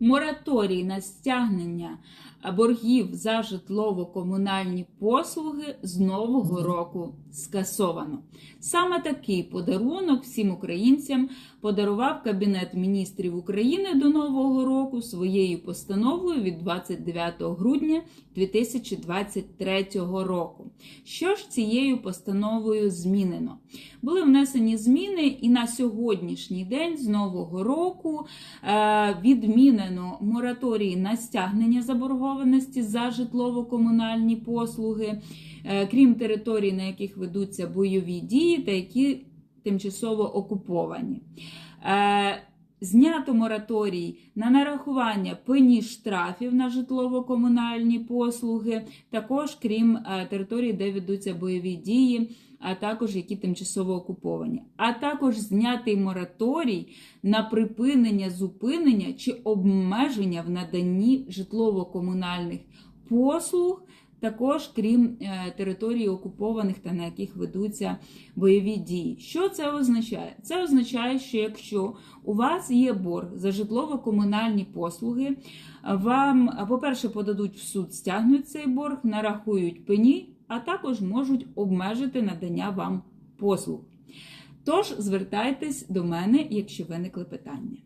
Мораторій на стягнення боргів за житлово-комунальні послуги з нового року скасовано. Саме такий подарунок всім українцям подарував Кабінет міністрів України до Нового року своєю постановою від 29 грудня 2023 року. Що ж цією постановою змінено? Були внесені зміни, і на сьогоднішній день з нового року е, відмінено мораторій на стягнення заборгованості за житлово-комунальні послуги, е, крім територій, на яких ведуться бойові дії та які тимчасово окуповані. Знято мораторій на нарахування пені штрафів на житлово-комунальні послуги, також крім е, територій, де ведуться бойові дії, а також які тимчасово окуповані. А також знятий мораторій на припинення, зупинення чи обмеження в наданні житлово-комунальних послуг. Також крім е, територій окупованих та на яких ведуться бойові дії. Що це означає? Це означає, що якщо у вас є борг за житлово-комунальні послуги, вам, по-перше, подадуть в суд, стягнуть цей борг, нарахують пені, а також можуть обмежити надання вам послуг. Тож звертайтесь до мене, якщо виникли питання.